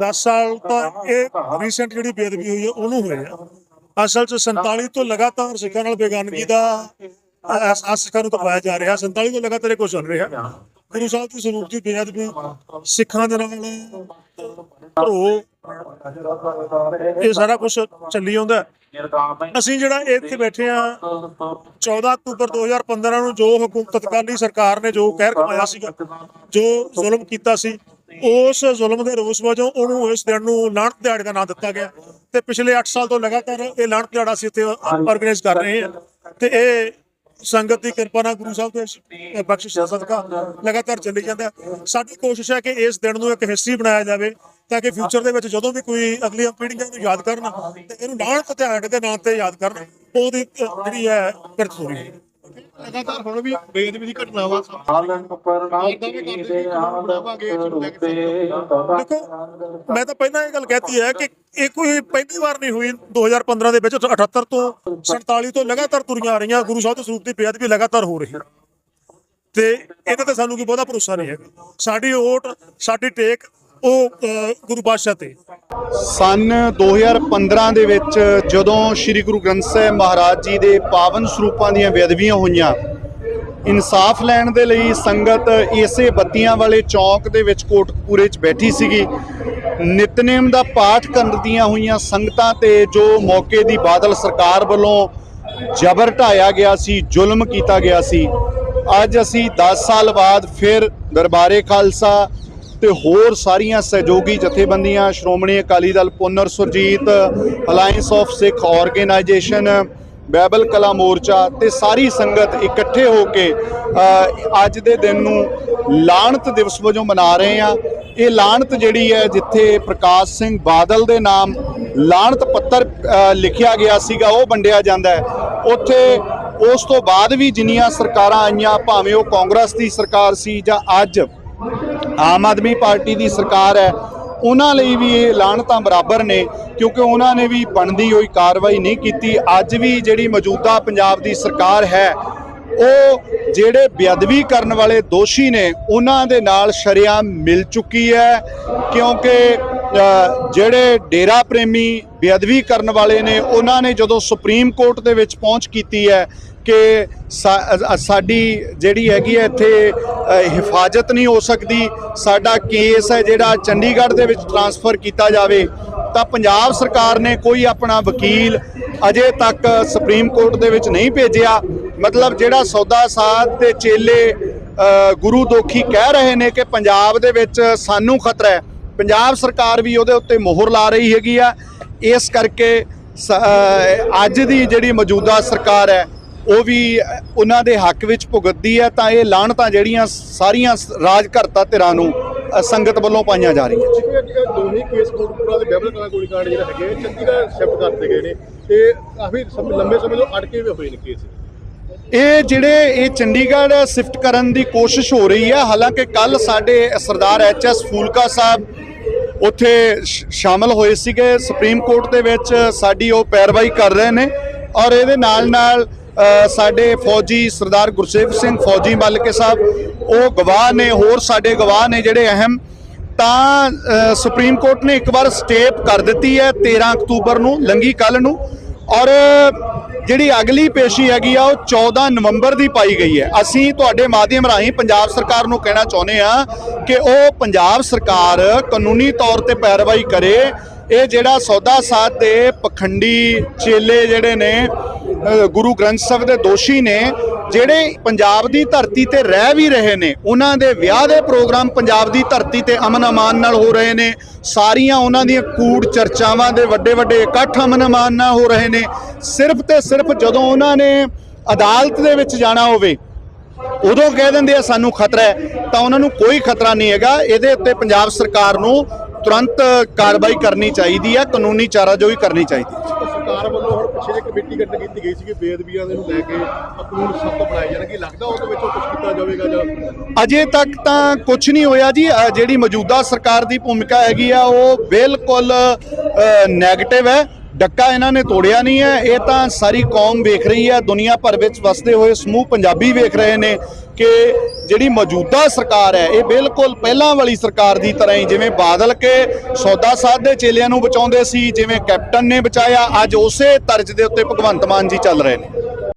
10 ਸਾਲ ਤਾਂ ਇਹ ਰੀਸੈਂਟ ਜਿਹੜੀ ਬੇਅਦਬੀ ਹੋਈ ਹੈ ਉਹਨੂੰ ਆ ਅਸਲ 'ਚ 47 ਤੋਂ ਲਗਾਤਾਰ ਸਿੱਖਾਂ ਨਾਲ ਬੇਗਾਨਗੀ ਦਾ ਅਹਿਸਾਸ ਸਿੱਖਾਂ ਨੂੰ ਕਰਵਾਇਆ ਜਾ ਰਿਹਾ। 47 ਤੋਂ ਲਗਾਤਾਰ ਇਹ ਕੁਝ ਚੱਲ ਰਿਹਾ। ਗੁਰੂ ਸਾਹਿਬ ਦੀ ਸਰੂਪ ਦੀ ਬੇਅਦਬੀ ਸਿੱਖਾਂ ਦੇ ਨਾਲ ਧਰੋ ਇਹ ਸਾਰਾ ਕੁਝ ਚੱਲੀ ਆਉਂਦਾ ਹੈ। ਅਸੀਂ ਜਿਹੜਾ ਇੱਥੇ ਬੈਠੇ ਆ 14 ਅਕਤੂਬਰ 2015 ਨੂੰ ਜੋ ਹਕੂਮਤ ਤਤਕਾਲੀ ਸਰਕਾਰ ਨੇ ਜੋ ਕਹਿਰ ਕਮਾਇਆ ਸੀਗਾ ਜੋ ਜ਼ੁਲਮ ਕੀਤਾ ਸੀ ਉਸ ਜ਼ੁਲਮ ਦੇ ਰੋਸ ਵਜੋਂ ਉਹਨੂੰ ਇਸ ਦਿਨ ਨੂੰ ਲਾਹਨਤ ਦਿਹਾੜੇ ਦਾ ਨਾਮ ਦਿੱਤਾ ਗਿਆ ਤੇ ਪਿਛਲੇ 8 ਸਾਲ ਤੋਂ ਲਗਾਤਾਰ ਇਹ ਲਾਹਨਤ ਦਿਹਾੜਾ ਅਸੀਂ ਇੱਥੇ ਆਰਗੇਨਾਈਜ਼ ਕਰ ਰਹੇ ਹਾਂ ਤੇ ਇਹ ਸੰਗਤ ਦੀ ਕਿਰਪਾ ਨਾਲ ਗੁਰੂ ਸਾਹਿਬ ਦੇ ਬਖਸ਼ਿਸ਼ ਦਾ ਸਦਕਾ ਲਗਾਤਾਰ ਚੱਲੀ ਜਾਂਦਾ। ਸਾਡੀ ਕੋਸ਼ਿਸ਼ ਹੈ ਕਿ ਇਸ ਦਿਨ ਨੂੰ ਇੱਕ ਹਿਸਟਰੀ ਬਣਾਇਆ ਜਾਵੇ ਤਾਂ ਕਿ ਫਿਊਚਰ ਦੇ ਵਿੱਚ ਜਦੋਂ ਵੀ ਕੋਈ ਅਗਲੀਆਂ ਪੀੜ੍ਹੀਆਂ ਨੂੰ ਯਾਦ ਕਰਨ ਤੇ ਇਹਨੂੰ ਲਾਹਨਤ ਦਿਹਾੜੇ ਦੇ ਨਾਂ ਤੇ ਯਾਦ ਕਰਨ। ਉਹਦੀ ਜਿਹੜੀ ਹੈ ਕਿਰਤ ਹੋਈ। ਲਗਾਤਾਰ ਹੁਣ ਵੀ ਬੇਅਦਬੀ ਦੀ ਘਟਨਾਵਾਂ ਸਾਹਮਣੇ ਦੇਖੋ ਮੈਂ ਤਾਂ ਪਹਿਲਾਂ ਇਹ ਗੱਲ ਕਹਿਤੀ ਹੈ ਕਿ ਇਹ ਕੋਈ ਪਹਿਲੀ ਵਾਰ ਨਹੀਂ ਹੋਈ। 2015 ਦੇ ਵਿੱਚ 78 ਤੋਂ 47 ਤੋਂ ਲਗਾਤਾਰ ਤੁਰੀਆਂ ਆ ਰਹੀਆਂ। ਗੁਰੂ ਸਾਹਿਬ ਦੇ ਸਰੂਪ ਦੀ ਬੇਅਦਬੀ ਲਗਾਤਾਰ ਹੋ ਰਹੀ ਹੈ। ਤੇ ਇਹਨਾਂ ਤੇ ਸਾਨੂੰ ਕੋਈ ਬਹੁਤਾ ਭਰੋਸਾ ਨਹੀਂ ਹੈ ਸਾਡੀ ਓਟ ਸਾਡੀ ਟੇਕ ਉਹ ਅ, ਗੁਰੂ ਪਾਤਸ਼ਾਹ ਤੇ। ਸਨ 2015 ਦੇ ਵਿੱਚ ਜਦੋਂ ਸ੍ਰੀ ਗੁਰੂ ਗ੍ਰੰਥ ਸਾਹਿਬ ਮਹਾਰਾਜ ਜੀ ਦੇ ਪਾਵਨ ਸਰੂਪਾਂ ਦੀਆਂ ਬੇਅਦਬੀਆਂ ਹੋਈਆਂ ਇਨਸਾਫ ਲੈਣ ਦੇ ਲਈ ਸੰਗਤ ਇਸੇ ਬੱਤੀਆਂ ਵਾਲੇ ਚੌਂਕ ਦੇ ਵਿੱਚ ਕੋਟਕਪੂਰੇ 'ਚ ਬੈਠੀ ਸੀਗੀ। ਨਿਤਨੇਮ ਦਾ ਪਾਠ ਕਰਦੀਆਂ ਹੋਈਆਂ ਸੰਗਤਾਂ ਤੇ ਜੋ ਮੌਕੇ ਦੀ ਬਾਦਲ ਸਰਕਾਰ ਵੱਲੋਂ ਜਬਰ ਢਾਇਆ ਗਿਆ ਸੀ ਜ਼ੁਲਮ ਕੀਤਾ ਗਿਆ ਸੀ। ਅੱਜ ਅਸੀਂ 10 ਸਾਲ ਬਾਅਦ ਫਿਰ ਦਰਬਾਰੇ ਖਾਲਸਾ ਤੇ ਹੋਰ ਸਾਰੀਆਂ ਸਹਿਯੋਗੀ ਜਥੇਬੰਦੀਆਂ, Shiromani Akali Dal Punar Surjit alliance of Sikh organisation Bible ਕਲਾ ਮੋਰਚਾ ਤੇ ਸਾਰੀ ਸੰਗਤ ਇਕੱਠੇ ਹੋ ਕੇ ਅੱਜ ਦੇ ਦਿਨ ਨੂੰ ਲਾਣਤ ਦਿਵਸ ਵਜੋਂ ਮਨਾ ਰਹੇ ਆ ਇਹ ਲਾਣਤ ਜਿਹੜੀ ਹੈ, ਜਿੱਥੇ ਪ੍ਰਕਾਸ਼ ਸਿੰਘ ਬਾਦਲ ਦੇ ਨਾਮ ਲਾਣਤ ਪੱਤਰ ਲਿਖਿਆ ਗਿਆ ਸੀਗਾ, ਉਹ ਵੰਡਿਆ ਜਾਂਦਾ ਉੱਥੇ ਉਸ ਤੋਂ ਬਾਅਦ ਵੀ ਜਿੰਨੀਆਂ ਸਰਕਾਰਾਂ ਆਈਆਂ, ਭਾਵੇਂ ਉਹ ਕਾਂਗਰਸ ਦੀ ਸਰਕਾਰ ਸੀ ਜਾਂ ਅੱਜ ਆਮ ਆਦਮੀ ਪਾਰਟੀ ਦੀ ਸਰਕਾਰ ਹੈ, ਉਹਨਾਂ ਲਈ ਵੀ ਇਹ ਲਾਹਨਤਾਂ ਬਰਾਬਰ ਨੇ, ਕਿਉਂਕਿ ਉਹਨਾਂ ਨੇ ਵੀ ਬਣਦੀ ਹੋਈ ਕਾਰਵਾਈ ਨਹੀਂ ਕੀਤੀ। ਅੱਜ ਵੀ ਜਿਹੜੀ ਮੌਜੂਦਾ ਪੰਜਾਬ ਦੀ ਸਰਕਾਰ ਹੈ, ਉਹ ਜਿਹੜੇ ਬੇਅਦਬੀ ਕਰਨ ਵਾਲੇ ਦੋਸ਼ੀ ਨੇ, ਉਹਨਾਂ ਦੇ ਨਾਲ ਸ਼ਰੇਆਮ ਮਿਲ ਚੁੱਕੀ ਹੈ, ਕਿਉਂਕਿ ਜਿਹੜੇ ਡੇਰਾ ਪ੍ਰੇਮੀ ਬੇਅਦਬੀ ਕਰਨ ਵਾਲੇ ਨੇ, ਉਹਨਾਂ ਨੇ ਜਦੋਂ ਸੁਪਰੀਮ ਕੋਰਟ ਦੇ ਵਿੱਚ ਪਹੁੰਚ ਕੀਤੀ ਹੈ ਕਿ ਸਾਡੀ ਜਿਹੜੀ ਹੈਗੀ ਹੈ ਇੱਥੇ ਹਿਫਾਜ਼ਤ ਨਹੀਂ ਹੋ ਸਕਦੀ, ਸਾਡਾ ਕੇਸ ਹੈ ਜਿਹੜਾ ਚੰਡੀਗੜ੍ਹ ਦੇ ਵਿੱਚ ਟਰਾਂਸਫਰ ਕੀਤਾ ਜਾਵੇ, ਤਾਂ ਪੰਜਾਬ ਸਰਕਾਰ ਨੇ ਕੋਈ ਆਪਣਾ ਵਕੀਲ ਅਜੇ ਤੱਕ ਸੁਪਰੀਮ ਕੋਰਟ ਦੇ ਵਿੱਚ ਨਹੀਂ ਭੇਜਿਆ। ਮਤਲਬ ਜਿਹੜਾ ਸੌਦਾ ਸਾਧ ਤੇ ਚੇਲੇ ਗੁਰੂ ਦੋਖੀ ਕਹਿ ਰਹੇ ਨੇ ਕਿ ਪੰਜਾਬ ਦੇ ਵਿੱਚ ਸਾਨੂੰ ਖਤਰਾ ਹੈ। ਪੰਜਾਬ ਸਰਕਾਰ ਵੀ ਉਹਦੇ ਉੱਤੇ ਮੋਹਰ ਲਾ ਰਹੀ ਹੈਗੀ ਆ। ਇਸ ਕਰਕੇ ਅੱਜ ਦੀ ਜਿਹੜੀ ਮੌਜੂਦਾ ਸਰਕਾਰ ਹੈ, ਉਹ ਵੀ ਉਹਨਾਂ ਦੇ ਹੱਕ ਵਿੱਚ ਭੁਗਤਦੀ ਹੈ ਤਾਂ ਇਹ ਲਾਹਣਤਾਂ ਜਿਹੜੀਆਂ ਸਾਰੀਆਂ ਰਾਜ ਘਰਤਾ ਧਿਰਾਂ ਨੂੰ ਸੰਗਤ ਵੱਲੋਂ ਪਾਈਆਂ ਜਾ ਰਹੀਆਂ। ਜਿਹੜੇ ਕੇਸ ਕੋਟਪੁਰਾ ਦੇ ਬੈਬਲ ਕਲਾ ਗੋਲੀकांड ਜਿਹੜੇ ਹੈਗੇ ਚੰਡੀਗੜ੍ਹ ਸ਼ਿਫਟ ਕਰਤੇ ਗਏ ਨੇ ਤੇ ਕਾਫੀ ਲੰਬੇ ਸਮੇਂ ਤੋਂ ਅਟਕੇ ਹੋਏ ਹੋਏ ਨੇ ਕੇਸ। ਇਹ ਜਿਹੜੇ ਇਹ ਚੰਡੀਗੜ੍ਹ ਸ਼ਿਫਟ ਕਰਨ ਦੀ ਕੋਸ਼ਿਸ਼ ਹੋ ਰਹੀ ਹੈ ਹਾਲਾਂਕਿ ਕੱਲ ਸਾਡੇ ਸਰਦਾਰ ਐਚ ਐਸ ਫੂਲਕਾ ਸਾਹਿਬ ਉੱਥੇ ਸ਼- ਸ਼ਾਮਲ ਹੋਏ ਸੀਗੇ। ਸੁਪਰੀਮ ਕੋਰਟ ਦੇ ਵਿੱਚ ਸਾਡੀ ਉਹ ਪੈਰਵਾਈ ਕਰ ਰਹੇ ਨੇ ਔਰ ਇਹਦੇ ਨਾਲ ਨਾਲ ਸਾਡੇ ਫੌਜੀ ਸਰਦਾਰ ਗੁਰਸੇਵ ਸਿੰਘ ਫੌਜੀ ਮਲਕੇ ਸਾਹਿਬ, ਉਹ ਗਵਾਹ ਨੇ, ਹੋਰ ਸਾਡੇ ਗਵਾਹ ਨੇ ਜਿਹੜੇ ਅਹਿਮ, ਤਾਂ ਸੁਪਰੀਮ ਕੋਰਟ ਨੇ ਇੱਕ ਵਾਰ ਸਟੇਪ ਕਰ ਦਿੱਤੀ ਹੈ 13 ਅਕਤੂਬਰ ਨੂੰ, ਲੰਗੀ ਕੱਲ ਨੂੰ। ਔਰ ਜਿਹੜੀ ਅਗਲੀ ਪੇਸ਼ੀ ਹੈਗੀ ਆ, ਉਹ 14 ਨਵੰਬਰ ਦੀ ਪਾਈ ਗਈ ਹੈ। ਅਸੀਂ ਤੁਹਾਡੇ ਮਾਧਿਅਮ ਰਾਹੀਂ ਪੰਜਾਬ ਸਰਕਾਰ ਨੂੰ ਕਹਿਣਾ ਚਾਹੁੰਦੇ ਆ ਕਿ ਉਹ ਪੰਜਾਬ ਸਰਕਾਰ ਕਾਨੂੰਨੀ ਤੌਰ ਤੇ ਪੈਰਵਾਈ ਕਰੇ। ਇਹ ਜਿਹੜਾ ਸੌਦਾ ਸਾਧ ਦੇ ਪਖੰਡੀ ਚੇਲੇ ਜਿਹੜੇ ਨੇ ਗੁਰੂ ਗ੍ਰੰਥ ਸਾਹਿਬ ਦੇ ਦੋਸ਼ੀ ਨੇ ਜਿਹੜੇ ਪੰਜਾਬ ਦੀ ਧਰਤੀ ਤੇ ਰਹਿ ਵੀ ਰਹੇ ਨੇ, ਉਹਨਾਂ ਦੇ ਵਿਆਹ ਦੇ ਪ੍ਰੋਗਰਾਮ ਪੰਜਾਬ ਦੀ ਧਰਤੀ ਤੇ ਅਮਨ ਅਮਾਨ ਨਾਲ ਹੋ ਰਹੇ ਨੇ। ਸਾਰੀਆਂ ਉਹਨਾਂ ਦੀਆਂ ਕੂੜ ਚਰਚਾਵਾਂ ਦੇ ਵੱਡੇ ਵੱਡੇ ਇਕੱਠ ਅਮਨ ਅਮਾਨ ਨਾਲ ਹੋ ਰਹੇ ਨੇ। ਸਿਰਫ ਤੇ ਸਿਰਫ ਜਦੋਂ ਉਹਨਾਂ ਨੇ ਅਦਾਲਤ ਦੇ ਵਿੱਚ ਜਾਣਾ ਹੋਵੇ, ਉਦੋਂ ਕਹਿ ਦਿੰਦੇ ਆ, ਸਾਨੂੰ ਖਤਰਾ ਹੈ। ਤਾਂ ਉਹਨਾਂ ਨੂੰ ਕੋਈ ਖਤਰਾ ਨਹੀਂ ਹੈਗਾ। ਇਹਦੇ ਉੱਤੇ ਪੰਜਾਬ ਸਰਕਾਰ ਨੂੰ ਤੁਰੰਤ ਕਾਰਵਾਈ ਕਰਨੀ ਚਾਹੀਦੀ ਹੈ, ਕਾਨੂੰਨੀ ਚਾਰਾਜੋਈ ਕਰਨੀ ਚਾਹੀਦੀ ਹੈ ਤਾਂ ਸਰਕਾਰ ਵੱਲੋਂ ਹੁਣ ਪਿੱਛੇ ਜੇ ਕਮੇਟੀ ਗਠਨ ਕੀਤੀ ਗਈ ਸੀ ਕਿ ਬੇਅਦਬੀਆਂ ਦੇ ਨੂੰ ਲੈ ਕੇ ਕਾਨੂੰਨ ਸਖਤ ਬਣਾਏ ਜਾਣਗੇ। ਲੱਗਦਾ ਉਹਦੇ ਵਿੱਚੋਂ ਕੁਝ ਕੀਤਾ ਜਾਵੇਗਾ ਜਾਂ ਅਜੇ ਤੱਕ ਤਾਂ ਕੁਝ ਨਹੀਂ ਹੋਇਆ ਜੀ। ਜਿਹੜੀ ਮੌਜੂਦਾ ਸਰਕਾਰ ਦੀ ਭੂਮਿਕਾ ਹੈਗੀ ਆ, ਉਹ ਬਿਲਕੁਲ ਨੈਗੇਟਿਵ ਹੈ। ਡੱਕਾ ਇਹਨਾਂ ਨੇ ਤੋੜਿਆ ਨਹੀਂ ਹੈ। ਇਹ ਤਾਂ ਸਾਰੀ ਕੌਮ ਵੇਖ ਰਹੀ ਹੈ। ਦੁਨੀਆ ਭਰ ਵਿੱਚ ਵਸਦੇ ਹੋਏ ਸਮੂਹ ਪੰਜਾਬੀ ਵੇਖ ਰਹੇ ਨੇ ਕਿ ਜਿਹੜੀ ਮੌਜੂਦਾ ਸਰਕਾਰ ਹੈ, ਇਹ ਬਿਲਕੁਲ ਪਹਿਲਾਂ ਵਾਲੀ ਸਰਕਾਰ ਦੀ ਤਰ੍ਹਾਂ ਹੀ, ਜਿਵੇਂ ਬਾਦਲ ਕੇ ਸੌਦਾ ਸਾਧ ਦੇ ਚੇਲਿਆਂ ਨੂੰ ਬਚਾਉਂਦੇ ਸੀ, ਜਿਵੇਂ ਕੈਪਟਨ ਨੇ ਬਚਾਇਆ, ਅੱਜ ਉਸੇ ਤਰਜ਼ ਦੇ ਉੱਤੇ ਭਗਵੰਤ ਮਾਨ ਜੀ ਚੱਲ ਰਹੇ ਨੇ।